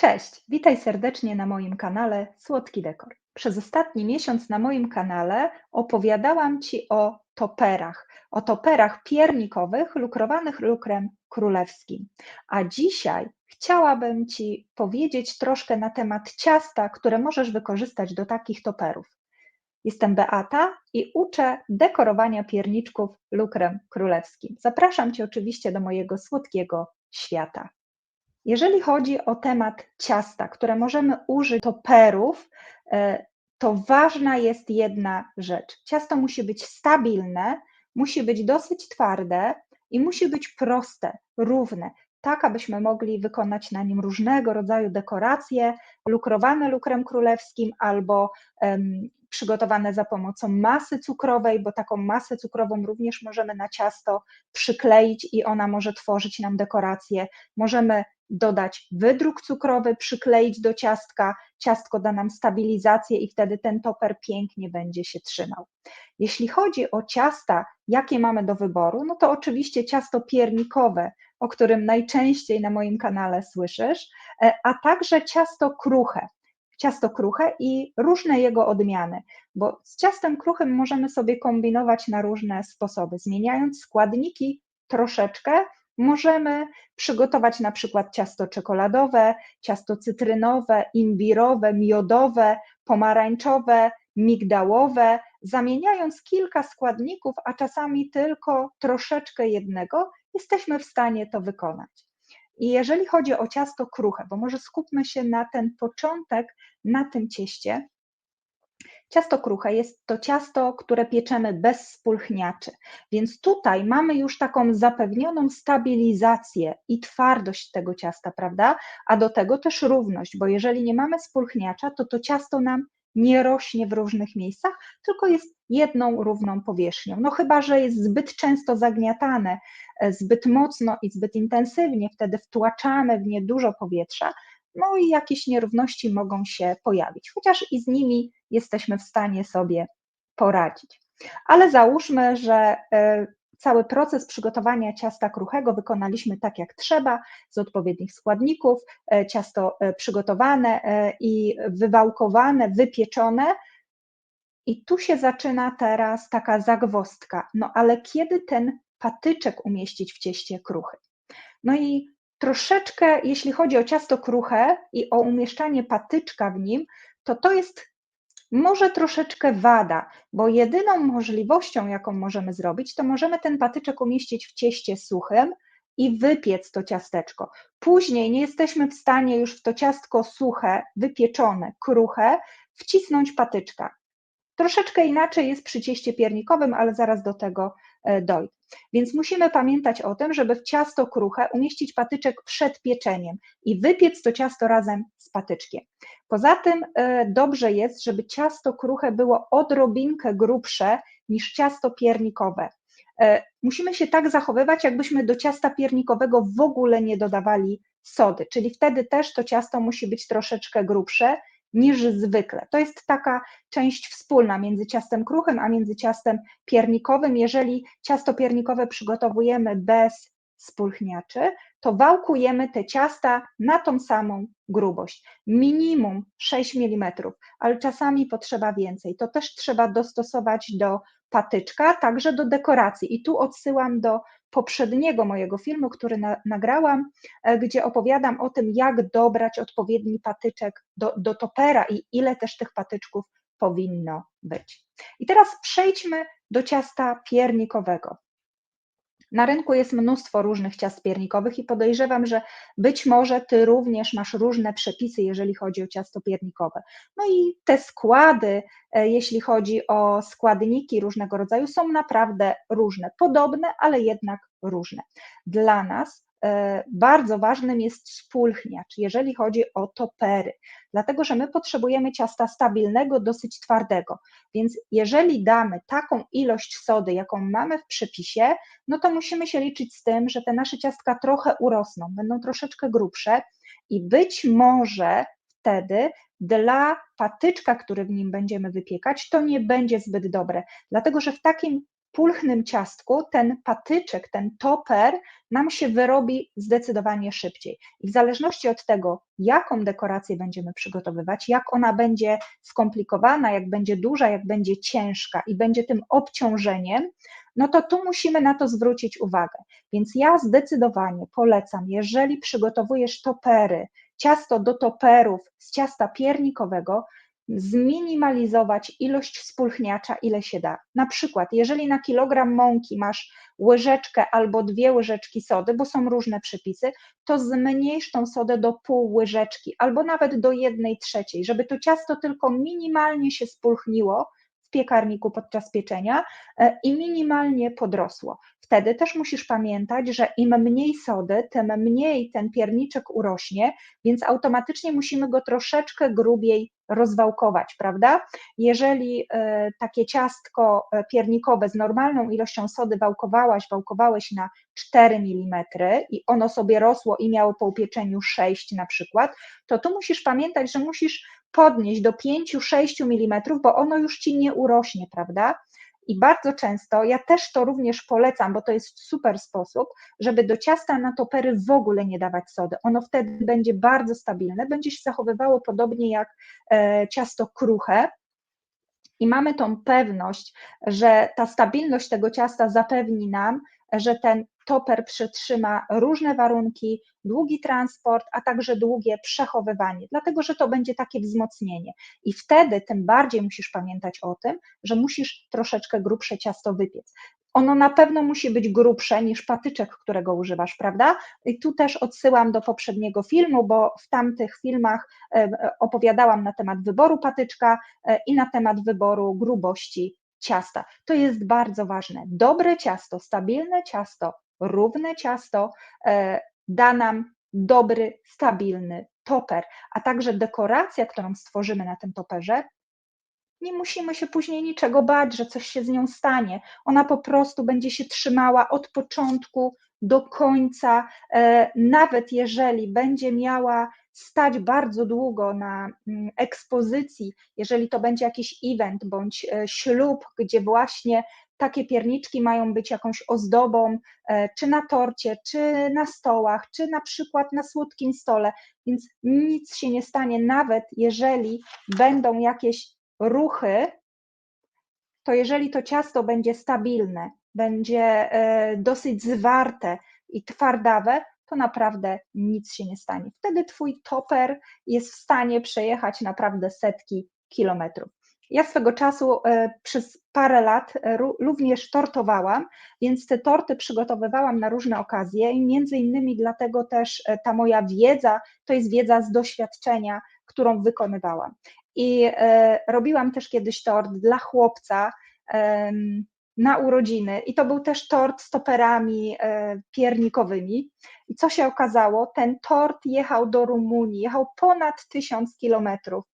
Cześć, witaj serdecznie na moim kanale Słodki Dekor. Przez ostatni miesiąc na moim kanale opowiadałam Ci o toperach, o toperach piernikowych lukrowanych lukrem królewskim. A dzisiaj chciałabym Ci powiedzieć troszkę na temat ciasta, które możesz wykorzystać do takich toperów. Jestem Beata i uczę dekorowania pierniczków lukrem królewskim. Zapraszam Cię oczywiście do mojego słodkiego świata. Jeżeli chodzi o temat ciasta, które możemy użyć toperów, e, to ważna jest jedna rzecz. Ciasto musi być stabilne, musi być dosyć twarde i musi być proste, równe, tak abyśmy mogli wykonać na nim różnego rodzaju dekoracje, lukrowane lukrem królewskim albo um, przygotowane za pomocą masy cukrowej, bo taką masę cukrową również możemy na ciasto przykleić i ona może tworzyć nam dekoracje. Możemy dodać wydruk cukrowy, przykleić do ciastka, ciastko da nam stabilizację i wtedy ten toper pięknie będzie się trzymał. Jeśli chodzi o ciasta, jakie mamy do wyboru, no to oczywiście ciasto piernikowe, o którym najczęściej na moim kanale słyszysz, e, a także ciasto kruche. Ciasto kruche i różne jego odmiany, bo z ciastem kruchym możemy sobie kombinować na różne sposoby, zmieniając składniki troszeczkę, Możemy przygotować na przykład ciasto czekoladowe, ciasto cytrynowe, imbirowe, miodowe, pomarańczowe, migdałowe, zamieniając kilka składników, a czasami tylko troszeczkę jednego, jesteśmy w stanie to wykonać. I jeżeli chodzi o ciasto kruche, bo może skupmy się na ten początek, na tym cieście, Ciasto kruche jest to ciasto, które pieczemy bez spulchniaczy, więc tutaj mamy już taką zapewnioną stabilizację i twardość tego ciasta, prawda? A do tego też równość, bo jeżeli nie mamy spulchniacza, to to ciasto nam nie rośnie w różnych miejscach, tylko jest jedną równą powierzchnią. No chyba, że jest zbyt często zagniatane, e, zbyt mocno i zbyt intensywnie, wtedy wtłaczamy w nie dużo powietrza, no i jakieś nierówności mogą się pojawić, chociaż i z nimi jesteśmy w stanie sobie poradzić. Ale załóżmy, że e, cały proces przygotowania ciasta kruchego wykonaliśmy tak jak trzeba, z odpowiednich składników, e, ciasto e, przygotowane i wywałkowane, wypieczone. I tu się zaczyna teraz taka zagwostka. No ale kiedy ten patyczek umieścić w cieście kruchy? No i troszeczkę, jeśli chodzi o ciasto kruche i o umieszczanie patyczka w nim, to to jest może troszeczkę wada, bo jedyną możliwością, jaką możemy zrobić, to możemy ten patyczek umieścić w cieście suchym i wypiec to ciasteczko. Później nie jesteśmy w stanie już w to ciastko suche, wypieczone, kruche wcisnąć patyczka. Troszeczkę inaczej jest przy cieście piernikowym, ale zaraz do tego e, dojdę. Więc musimy pamiętać o tym, żeby w ciasto kruche umieścić patyczek przed pieczeniem i wypiec to ciasto razem z patyczkiem. Poza tym e, dobrze jest, żeby ciasto kruche było odrobinkę grubsze niż ciasto piernikowe. E, musimy się tak zachowywać, jakbyśmy do ciasta piernikowego w ogóle nie dodawali sody, czyli wtedy też to ciasto musi być troszeczkę grubsze niż zwykle. To jest taka część wspólna między ciastem kruchym a między ciastem piernikowym. Jeżeli ciasto piernikowe przygotowujemy bez spulchniaczy, to wałkujemy te ciasta na tą samą grubość. Minimum 6 mm, ale czasami potrzeba więcej. To też trzeba dostosować do patyczka, także do dekoracji. I tu odsyłam do poprzedniego mojego filmu, który na, nagrałam, e, gdzie opowiadam o tym, jak dobrać odpowiedni patyczek do, do topera i ile też tych patyczków powinno być. I teraz przejdźmy do ciasta piernikowego. Na rynku jest mnóstwo różnych ciast piernikowych i podejrzewam, że być może Ty również masz różne przepisy, jeżeli chodzi o ciasto piernikowe. No i te składy, e, jeśli chodzi o składniki różnego rodzaju, są naprawdę różne, podobne, ale jednak różne. Dla nas bardzo ważnym jest spulchniacz, jeżeli chodzi o topery, dlatego że my potrzebujemy ciasta stabilnego, dosyć twardego. Więc jeżeli damy taką ilość sody, jaką mamy w przepisie, no to musimy się liczyć z tym, że te nasze ciastka trochę urosną, będą troszeczkę grubsze i być może wtedy dla patyczka, który w nim będziemy wypiekać, to nie będzie zbyt dobre, dlatego że w takim pulchnym ciastku ten patyczek, ten toper nam się wyrobi zdecydowanie szybciej. I w zależności od tego, jaką dekorację będziemy przygotowywać, jak ona będzie skomplikowana, jak będzie duża, jak będzie ciężka i będzie tym obciążeniem, no to tu musimy na to zwrócić uwagę. Więc ja zdecydowanie polecam, jeżeli przygotowujesz topery, ciasto do toperów z ciasta piernikowego, zminimalizować ilość spulchniacza, ile się da. Na przykład, jeżeli na kilogram mąki masz łyżeczkę albo dwie łyżeczki sody, bo są różne przepisy, to zmniejsz tą sodę do pół łyżeczki albo nawet do jednej trzeciej, żeby to ciasto tylko minimalnie się spulchniło w piekarniku podczas pieczenia e, i minimalnie podrosło. Wtedy też musisz pamiętać, że im mniej sody, tym mniej ten pierniczek urośnie, więc automatycznie musimy go troszeczkę grubiej rozwałkować, prawda? Jeżeli e, takie ciastko e, piernikowe z normalną ilością sody wałkowałaś, wałkowałeś na 4 mm i ono sobie rosło i miało po upieczeniu 6 na przykład, to tu musisz pamiętać, że musisz podnieść do 5-6 mm, bo ono już ci nie urośnie, prawda? I bardzo często, ja też to również polecam, bo to jest super sposób, żeby do ciasta na topery w ogóle nie dawać sody. Ono wtedy będzie bardzo stabilne, będzie się zachowywało podobnie jak e, ciasto kruche, i mamy tą pewność, że ta stabilność tego ciasta zapewni nam, że ten toper przetrzyma różne warunki, długi transport, a także długie przechowywanie, dlatego że to będzie takie wzmocnienie. I wtedy tym bardziej musisz pamiętać o tym, że musisz troszeczkę grubsze ciasto wypiec. Ono na pewno musi być grubsze niż patyczek, którego używasz, prawda? I tu też odsyłam do poprzedniego filmu, bo w tamtych filmach e, opowiadałam na temat wyboru patyczka e, i na temat wyboru grubości ciasta. To jest bardzo ważne. Dobre ciasto, stabilne ciasto, równe ciasto e, da nam dobry, stabilny toper, a także dekoracja, którą stworzymy na tym toperze, nie musimy się później niczego bać, że coś się z nią stanie. Ona po prostu będzie się trzymała od początku do końca, e, nawet jeżeli będzie miała stać bardzo długo na mm, ekspozycji, jeżeli to będzie jakiś event bądź e, ślub, gdzie właśnie takie pierniczki mają być jakąś ozdobą, e, czy na torcie, czy na stołach, czy na przykład na słodkim stole, więc nic się nie stanie, nawet jeżeli będą jakieś ruchy, to jeżeli to ciasto będzie stabilne, będzie e, dosyć zwarte i twardawe, to naprawdę nic się nie stanie. Wtedy Twój toper jest w stanie przejechać naprawdę setki kilometrów. Ja swego czasu e, przez parę lat e, również tortowałam, więc te torty przygotowywałam na różne okazje i między innymi dlatego też ta moja wiedza to jest wiedza z doświadczenia, którą wykonywałam. I e, robiłam też kiedyś tort dla chłopca na urodziny, i to był też tort z toperami e, piernikowymi. I co się okazało? Ten tort jechał do Rumunii, jechał ponad tysiąc kilometrów.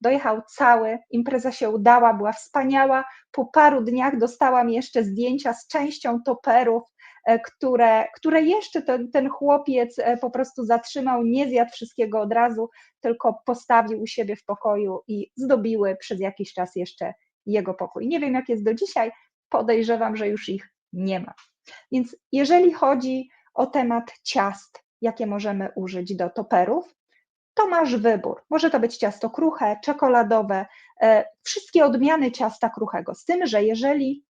Dojechał cały, impreza się udała, była wspaniała. Po paru dniach dostałam jeszcze zdjęcia z częścią toperów, E, które, które jeszcze ten, ten chłopiec e, po prostu zatrzymał, nie zjadł wszystkiego od razu, tylko postawił u siebie w pokoju i zdobiły przez jakiś czas jeszcze jego pokój. Nie wiem, jak jest do dzisiaj, podejrzewam, że już ich nie ma. Więc jeżeli chodzi o temat ciast, jakie możemy użyć do toperów, to masz wybór. Może to być ciasto kruche, czekoladowe, e, wszystkie odmiany ciasta kruchego. Z tym, że jeżeli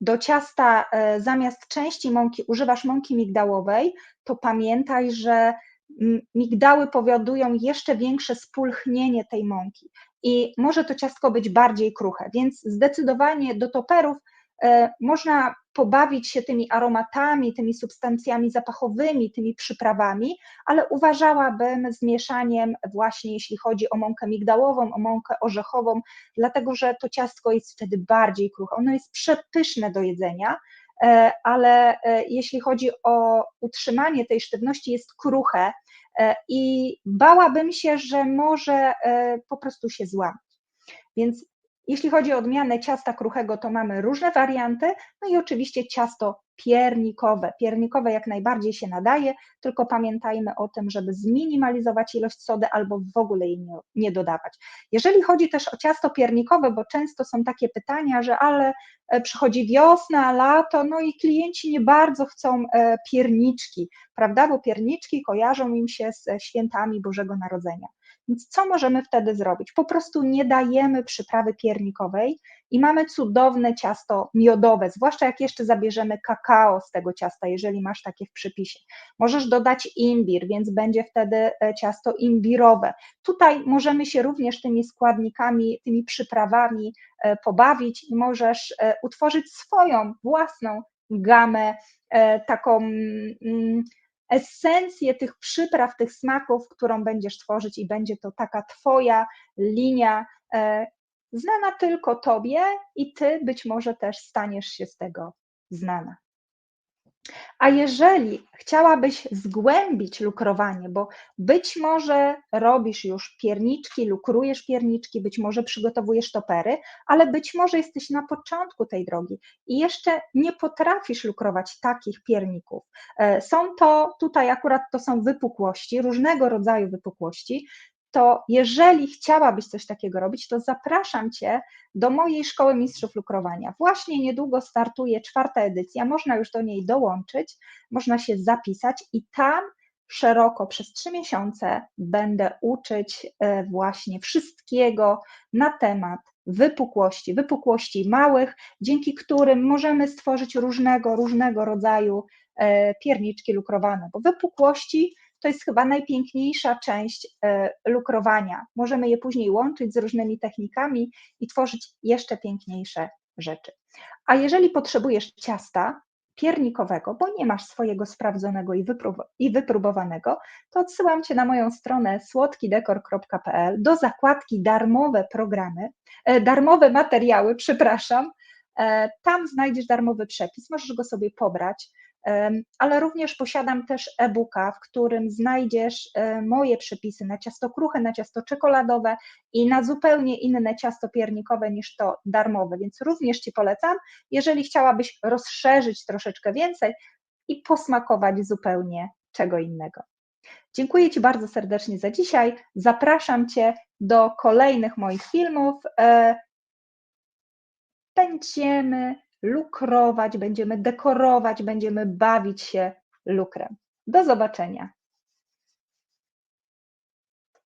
do ciasta e, zamiast części mąki używasz mąki migdałowej, to pamiętaj, że migdały powodują jeszcze większe spulchnienie tej mąki i może to ciastko być bardziej kruche, więc zdecydowanie do toperów można pobawić się tymi aromatami, tymi substancjami zapachowymi, tymi przyprawami, ale uważałabym z mieszaniem właśnie jeśli chodzi o mąkę migdałową, o mąkę orzechową, dlatego że to ciastko jest wtedy bardziej kruche. Ono jest przepyszne do jedzenia, e, ale e, jeśli chodzi o utrzymanie tej sztywności, jest kruche i bałabym się, że może po prostu się złamać. Więc jeśli chodzi o odmianę ciasta kruchego, to mamy różne warianty, no i oczywiście ciasto piernikowe. Piernikowe jak najbardziej się nadaje, tylko pamiętajmy o tym, żeby zminimalizować ilość sody albo w ogóle jej nie, nie dodawać. Jeżeli chodzi też o ciasto piernikowe, bo często są takie pytania, że ale e, przychodzi wiosna, lato, no i klienci nie bardzo chcą e, pierniczki, prawda? Bo pierniczki kojarzą im się z świętami Bożego Narodzenia. Więc co możemy wtedy zrobić? Po prostu nie dajemy przyprawy piernikowej i mamy cudowne ciasto miodowe, zwłaszcza jak jeszcze zabierzemy kakao z tego ciasta, jeżeli masz takie w przypisie. Możesz dodać imbir, więc będzie wtedy e, ciasto imbirowe. Tutaj możemy się również tymi składnikami, tymi przyprawami e, pobawić i możesz e, utworzyć swoją własną gamę, taką mm, esencję tych przypraw, tych smaków, którą będziesz tworzyć, i będzie to taka Twoja linia, e, znana tylko Tobie, i Ty być może też staniesz się z tego znana. A jeżeli chciałabyś zgłębić lukrowanie, bo być może robisz już pierniczki, lukrujesz pierniczki, być może przygotowujesz topery, ale być może jesteś na początku tej drogi i jeszcze nie potrafisz lukrować takich pierników. E, są to, tutaj akurat to są wypukłości, różnego rodzaju wypukłości, to jeżeli chciałabyś coś takiego robić, to zapraszam Cię do mojej Szkoły Mistrzów Lukrowania. Właśnie niedługo startuje czwarta edycja, można już do niej dołączyć, można się zapisać i tam szeroko przez trzy miesiące będę uczyć e, właśnie wszystkiego na temat wypukłości, wypukłości małych, dzięki którym możemy stworzyć różnego, różnego rodzaju e, pierniczki lukrowane, bo wypukłości to jest chyba najpiękniejsza część e, lukrowania. Możemy je później łączyć z różnymi technikami i tworzyć jeszcze piękniejsze rzeczy. A jeżeli potrzebujesz ciasta piernikowego, bo nie masz swojego sprawdzonego i, wypróbowanego, to odsyłam Cię na moją stronę słodkidekor.pl do zakładki darmowe programy, e, darmowe materiały, przepraszam. E, tam znajdziesz darmowy przepis, możesz go sobie pobrać ale również posiadam też e-booka, w którym znajdziesz e, moje przepisy na ciasto kruche, na ciasto czekoladowe i na zupełnie inne ciasto piernikowe niż to darmowe, więc również Ci polecam, jeżeli chciałabyś rozszerzyć troszeczkę więcej i posmakować zupełnie czego innego. Dziękuję Ci bardzo serdecznie za dzisiaj. Zapraszam Cię do kolejnych moich filmów. E, będziemy lukrować, będziemy dekorować, będziemy bawić się lukrem. Do zobaczenia.